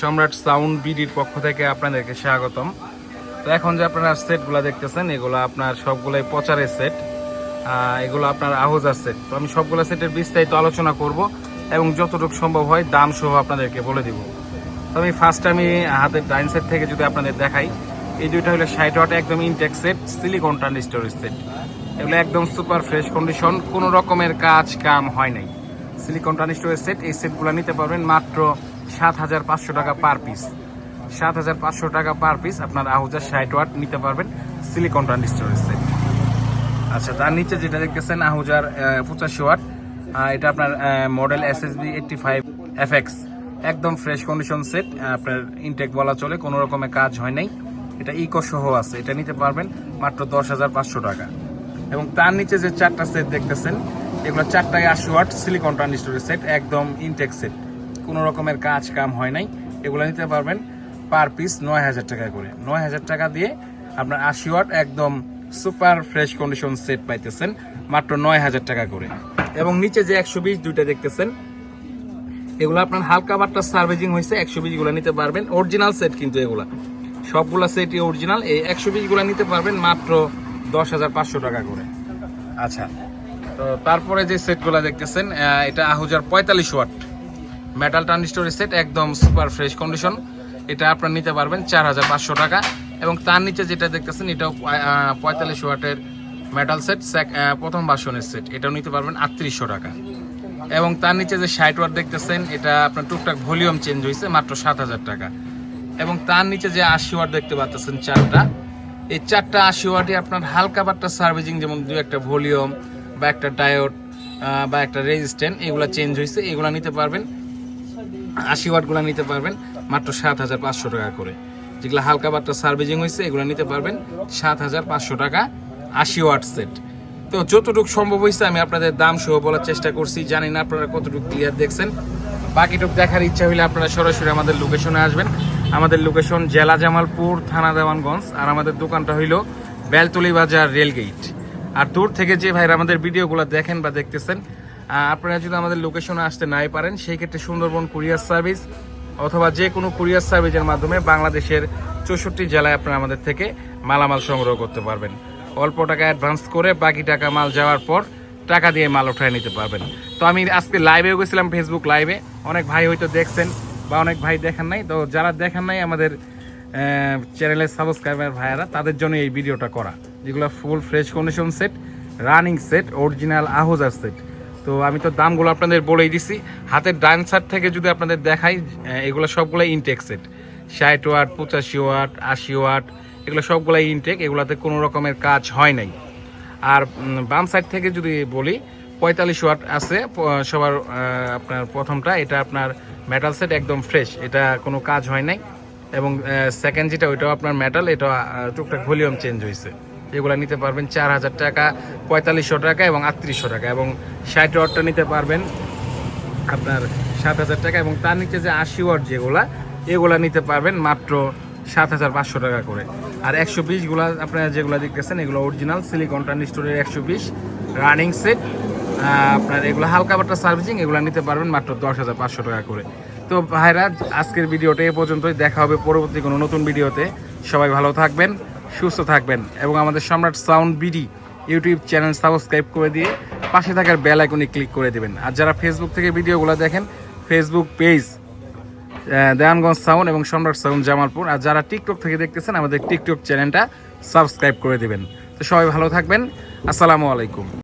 সম্রাট সাউন্ড বিডির পক্ষ থেকে আপনাদেরকে স্বাগতম। তো এখন যে আপনারা সেটগুলো দেখতেছেন, এগুলো আপনার সবগুলোই পচারের সেট এগুলো আপনার আহোজার সেট। তো আমি সবগুলো সেটের বিস্তারিত আলোচনা করব এবং যতটুকু সম্ভব হয় দাম সহ আপনাদেরকে বলে দিব। তো আমি ফার্স্ট আমি হাতের ডাইন সেট থেকে যদি আপনাদের দেখাই, এই দুইটা হলো ষাট ওয়াট একদম ইনটেক সেট সিলিকন ট্রানজিস্টরের সেট। এগুলো একদম সুপার ফ্রেশ কন্ডিশন কোনো রকমের কাজ কাম হয় নাই। সিলিকন ট্রানজিস্টরের সেট, এই সেটগুলো নিতে পারবেন মাত্র সাত হাজার পাঁচশো টাকা পার পিস সাত হাজার পাঁচশো টাকা পার পিস আপনার আহুজার ষাট ওয়াট নিতে পারবেন সিলিকন ট্রানজিস্টরের সেট আচ্ছা তার নিচে যেটা দেখতেছেন, আহুজার পঁচাশি ওয়াট। এটা আপনার model S S B eighty five F একদম ফ্রেশ কন্ডিশন সেট আপনার ইনটেক বলা চলে, কোনো রকমের কাজ হয় নাই। এটা ইকো সহ আছে, এটা নিতে পারবেন মাত্র দশ হাজার পাঁচশো টাকা। এবং তার নিচে যে চারটা সেট দেখতেছেন, এগুলো চারটায় আশি ওয়াট সিলিকন ট্রানজিস্টরের সেট একদম ইনটেক সেট কোনো রকমের কাজ কাম হয় নাই, এগুলো নিতে পারবেন পার পিস নয় হাজার টাকা করে। নয় হাজার টাকা দিয়ে আপনার আশি ওয়াট একদম সুপার ফ্রেশ কন্ডিশন সেট পাইতেছেন, মাত্র নয় হাজার টাকা করে। এবং নিচে যে একশো বিশ দুইটা দেখতেছেন, এগুলো আপনার হালকা বাট্টা সার্ভিসিং হয়েছে একশো বিশগুলো নিতে পারবেন। অরিজিনাল সেট কিন্তু এগুলা। সবগুলা সেটই অরিজিনাল, এই একশো বিশগুলো নিতে পারবেন মাত্র দশ হাজার পাঁচশো টাকা করে। আচ্ছা তো তারপরে যে সেটগুলো দেখতেছেন এটা আহুজার পঁয়তাল্লিশ ওয়াট। মেটাল ট্রানজিস্টরের সেট একদম সুপার ফ্রেশ কন্ডিশন এটা আপনার নিতে পারবেন চার হাজার পাঁচশো টাকা। এবং তার নিচে যেটা দেখতেছেন, এটাও পঁয়তাল্লিশ ওয়াটের মেটাল সেট প্রথম বাসনের সেট এটাও নিতে পারবেন আটত্রিশশো টাকা। এবং তার নিচে যে ষাট ওয়াট দেখতেছেন, এটা আপনার টুকটাক ভলিউম চেঞ্জ হয়েছে, মাত্র সাত হাজার টাকা। এবং তার নিচে যে আশি ওয়াট দেখতে পাচ্ছেন চারটা। এই চারটা আশি ওয়াটে আপনার হালকা বাট্টা সার্ভিসিং, যেমন দু একটা ভলিউম বা একটা ডায়োড বা একটা রেজিস্ট্যান্ট এগুলো চেঞ্জ হয়েছে। এগুলো নিতে পারবেন আশি ওয়াটগুলো নিতে পারবেন, মাত্র সাত হাজার পাঁচশো টাকা করে। যেগুলো হালকা বাট্টা সার্ভিসিং হয়েছে এগুলো নিতে পারবেন, সাত হাজার পাঁচশো টাকা আশি ওয়াট সেট। তো যতটুকু সম্ভব হয়েছে আমি আপনাদের দাম সহ বলার চেষ্টা করছি, জানি না আপনারা কতটুকু ক্লিয়ার দেখছেন। বাকিটুকু দেখার ইচ্ছা হলে আপনারা সরাসরি আমাদের লোকেশনে আসবেন। আমাদের লোকেশন জেলা জামালপুর, থানা দেওয়ানগঞ্জ, আর আমাদের দোকানটা হইল বেলতলি বাজার রেলগেট আর দূর থেকে যে ভাইরা আমাদের ভিডিওগুলো দেখেন বা দেখতেছেন আপনারা যদি আমাদের লোকেশনে আসতে নাই পারেন, সেই ক্ষেত্রে সুন্দরবন কুরিয়ার সার্ভিস অথবা যে কোনো কুরিয়ার সার্ভিসের মাধ্যমে বাংলাদেশের চৌষট্টি জেলায় আপনারা আমাদের থেকে মালামাল সংগ্রহ করতে পারবেন। অল্প টাকা অ্যাডভান্স করে বাকি টাকা মাল যাওয়ার পর টাকা দিয়ে মাল উঠায় নিতে পারবেন। তো আমি আজকে লাইভেও গেছিলাম ফেসবুক লাইভে অনেক ভাই হয়তো দেখছেন বা অনেক ভাই দেখেন নাই। তো যারা দেখেন নাই, আমাদের চ্যানেলের সাবস্ক্রাইবার ভাইয়ারা, তাদের জন্য এই ভিডিওটা করা। যেগুলো full fresh condition set running set original আহোজার set তো আমি তো দামগুলো আপনাদের বলেই দিছি। হাতের ডান সাইড থেকে যদি আপনাদের দেখাই এগুলো সবগুলো ইনটেক সেট ষাট ওয়াট, পঁচাশি ওয়াট, আশি ওয়াট, এগুলো সবগুলাই ইনটেক এগুলোতে কোনো রকমের কাজ হয় নাই। আর বাম সাইড থেকে যদি বলি, পঁয়তাল্লিশ ওয়াট আছে সবার আপনার প্রথমটা, এটা আপনার মেটাল সেট একদম ফ্রেশ এটা কোনো কাজ হয় নাই। এবং সেকেন্ড যেটা, ওইটাও আপনার মেটাল এটা টুকটাক ভলিউম চেঞ্জ হয়েছে এগুলো নিতে পারবেন চার হাজার টাকা, পঁয়তাল্লিশশো টাকা এবং আটত্রিশশো টাকা এবং ষাট ওয়াটটা নিতে পারবেন আপনার সাত হাজার টাকা এবং তার নিচে যে আশি ওয়াট যেগুলা, এগুলা নিতে পারবেন মাত্র সাত হাজার পাঁচশো টাকা করে। আর একশো বিশগুলা আপনারা যেগুলো দেখতেছেন, এগুলো অরিজিনাল সিলিকন ট্রানজিস্টরের একশো বিশ রানিং সেট আপনার এগুলো হালকা বাট্টা সার্ভিসিং এগুলো নিতে পারবেন মাত্র দশ হাজার পাঁচশো টাকা করে। তো ভাইরা, আজকের ভিডিওটা এ পর্যন্তই। দেখা হবে পরবর্তী কোনো নতুন ভিডিওতে। সবাই ভালো থাকবেন। সুস্থ থাকবেন এবং আমাদের Samrat sound BD YouTube channel subscribe করে দিয়ে পাশে থাকার বেল আইকনে ক্লিক করে দেবেন। আর যারা ফেসবুক থেকে ভিডিওগুলো দেখেন ফেসবুক পেজ দেয়ানগঞ্জ সাউন্ড এবং সম্রাট সাউন্ড জামালপুর, আর যারা টিকটক থেকে দেখতেছেন, আমাদের টিকটক চ্যানেলটা সাবস্ক্রাইব করে দেবেন। তো সবাই ভালো থাকবেন। আসসালামু আলাইকুম।